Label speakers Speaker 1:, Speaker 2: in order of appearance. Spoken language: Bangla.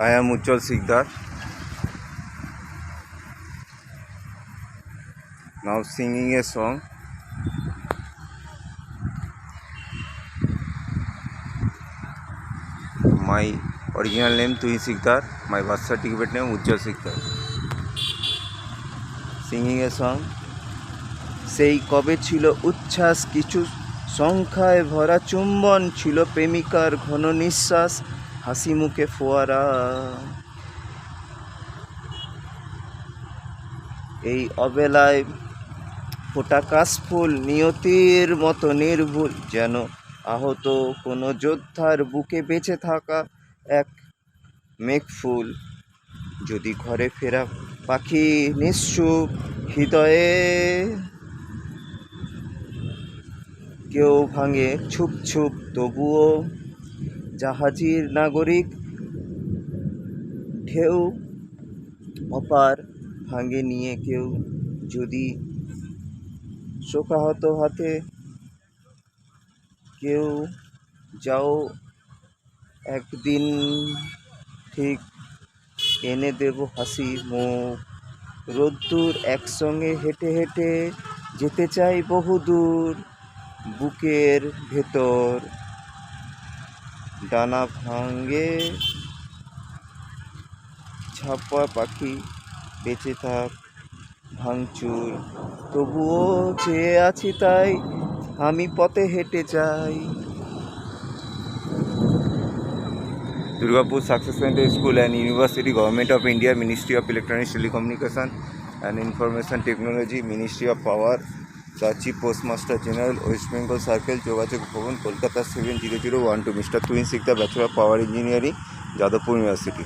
Speaker 1: I am Ujjwal Sikdar. Now singing a song. My original name Tuhi Sikdar. My birth certificate name Ujjwal Sikdar. Singing a song. সেই কবে ছিল উচ্ছ্বাস কিছু সংখ্যায় ভরা চুম্বন ছিল প্রেমিকার ঘন নিঃশ্বাস হাসি মুখে ফোয়ারা। এই অবেলায় ফোটা কাশফুল নিয়তির মতো নির্ভুল, যেন আহত কোনো যোদ্ধার বুকে বেঁচে থাকা এক মেঘফুল যদি ঘরে ফেরা পাখি নিশ্চুপ হৃদয়ে কেউ ভাঙে ছুপ ছুপ তবুও জাহাজির নাগরিক, ঢেউ অপার ভাঙে নিয়ে কেউ যদি শোকাহত হাতে কেউ যাও একদিন ঠিক এনে দেব হাসি মুখ। রোদ্দুর একসঙ্গে হেঁটে হেঁটে যেতে চাই বহুদূর বুকের ভেতর। ডানা ভাঙে ছাপা পাখি বেঁচে থাক, ভাঙচুর। তবুও চেয়ে আছি তাই, আমি পথে হেঁটে যাই। Durgapur success centre school and university government of India ministry of electronics telecommunication and information technology ministry of power the postmaster general west Bengal circle যোগাযোগ Bhavan, Kolkata seven zero zero one two. Mister Tuhin Sikdar bachelor power engineering, Jadavpur university.